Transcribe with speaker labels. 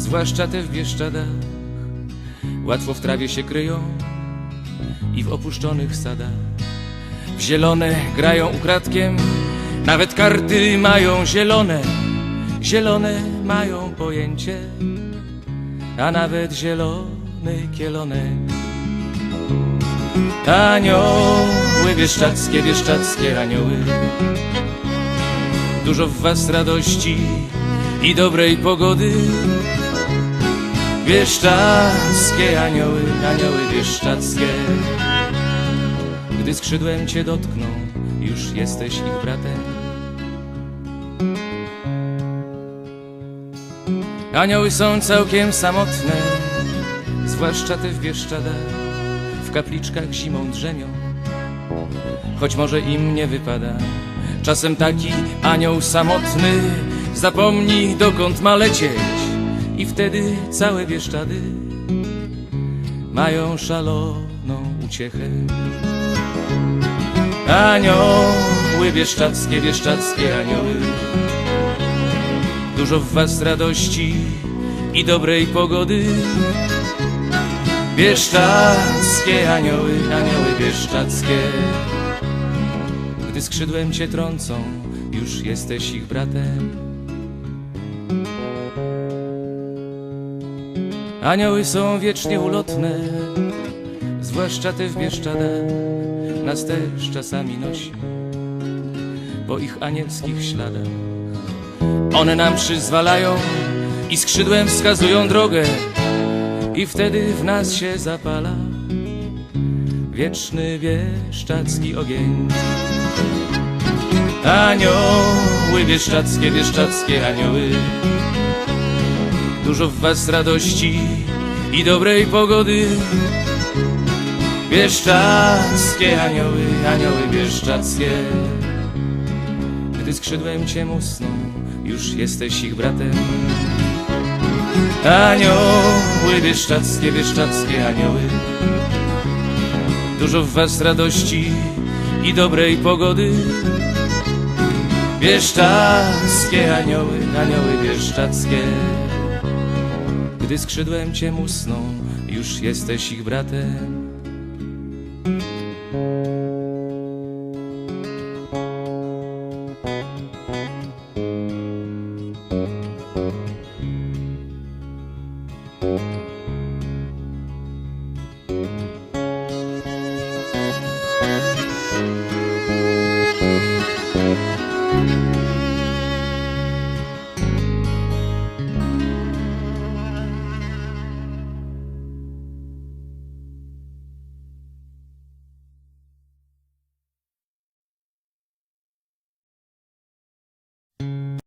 Speaker 1: zwłaszcza te w Bieszczadach. Łatwo w trawie się kryją i w opuszczonych sadach. W zielone grają ukradkiem, nawet karty mają zielone. Zielone mają pojęcie, a nawet zielony kielonek. Anioły bieszczackie, bieszczackie anioły. Dużo w was radości i dobrej pogody. Bieszczackie anioły, anioły bieszczackie. Gdy skrzydłem cię dotkną, już jesteś ich bratem. Anioły są całkiem samotne, zwłaszcza te w Bieszczadach. W kapliczkach zimą drzemią, choć może im nie wypada. Czasem taki anioł samotny zapomni dokąd ma lecieć i wtedy całe Bieszczady mają szaloną uciechę. Anioły bieszczackie, bieszczackie anioły Dużo w was radości i dobrej pogody Bieszczackie anioły, anioły bieszczackie Gdy skrzydłem cię trącą, już jesteś ich bratem Anioły są wiecznie ulotne, zwłaszcza te w Bieszczadach Nas też czasami nosi po ich anielskich śladach one nam przyzwalają i skrzydłem wskazują drogę i wtedy w nas się zapala wieczny bieszczacki ogień. Anioły bieszczackie, bieszczackie anioły Dużo w was radości i dobrej pogody Bieszczackie anioły, anioły bieszczackie Gdy skrzydłem cię musną, już jesteś ich bratem. Anioły bieszczackie, bieszczackie anioły. Dużo w was radości i dobrej pogody. Bieszczackie anioły, anioły bieszczackie. Gdy skrzydłem cię musną, już jesteś ich bratem.